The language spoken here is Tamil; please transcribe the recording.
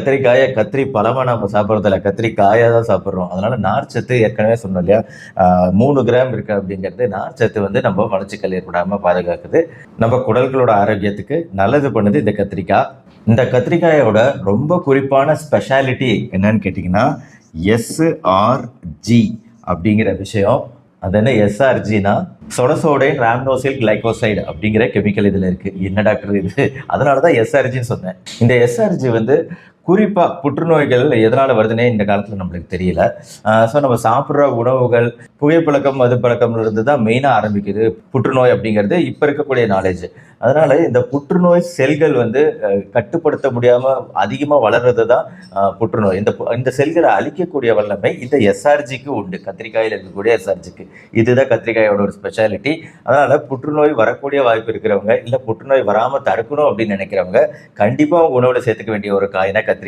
கத்திரிக்காயை கத்திரி பழமா நம்ம சாப்பிட்றதில்ல கத்திரிக்காயை தான் சாப்பிட்றோம். அதனால நார்ச்சத்து ஏற்கனவே சொன்னோம் இல்லையா? மூணு கிராம் இருக்கு அப்படிங்கிறது நார்ச்சத்து வந்து நம்ம வளர்ச்சிக்கல் ஏற்படாமல் பாதுகாக்குது. நம்ம குடல்களோட ஆரோக்கியத்துக்கு நல்லது பண்ணுது இந்த கத்திரிக்காய். இந்த கத்திரிக்காயோட ரொம்ப குறிப்பான ஸ்பெஷாலிட்டி என்னன்னு கேட்டிங்கன்னா எஸ்ஆர்ஜி அப்படிங்கிற விஷயம். அது என்ன எஸ்ஆர்ஜினா சொடசோடைன் ராம்னோசில் கிளைகோசைடு அப்படிங்கிற கெமிக்கல் இதில் இருக்குது என்ன டாக்டர் இது? அதனால தான் எஸ்ஆர்ஜின்னு சொன்னேன். இந்த எஸ்ஆர்ஜி வந்து குறிப்பாக புற்றுநோய்கள் எதனால் வருதுன்னே இந்த காலத்தில் நம்மளுக்கு தெரியல. ஸோ நம்ம சாப்பிட்ற உணவுகள் புகைப்பழக்கம் மது பழக்கம்லேருந்து தான் மெயினாக ஆரம்பிக்குது புற்றுநோய் அப்படிங்கிறது இப்போ இருக்கக்கூடிய நாலேஜ் அதனால் இந்த புற்றுநோய் செல்கள் வந்து கட்டுப்படுத்த முடியாமல் அதிகமாக வளர்றது தான் புற்றுநோய். இந்த இந்த செல்களை அழிக்கக்கூடிய வல்லமை இந்த எஸ்ஆர்ஜிக்கு உண்டு. கத்திரிக்காயில் இருக்கக்கூடிய எஸ்ஆர்ஜிக்கு இதுதான் கத்திரிக்காயோட ஒரு ஸ்பெஷாலிட்டி அதனால் புற்றுநோய் வரக்கூடிய வாய்ப்பு இருக்கிறவங்க இல்லை புற்றுநோய் வராமல் தடுக்கணும் அப்படின்னு நினைக்கிறவங்க கண்டிப்பாக உணவில் சேர்த்துக்க வேண்டிய ஒரு காயினா கத்திரி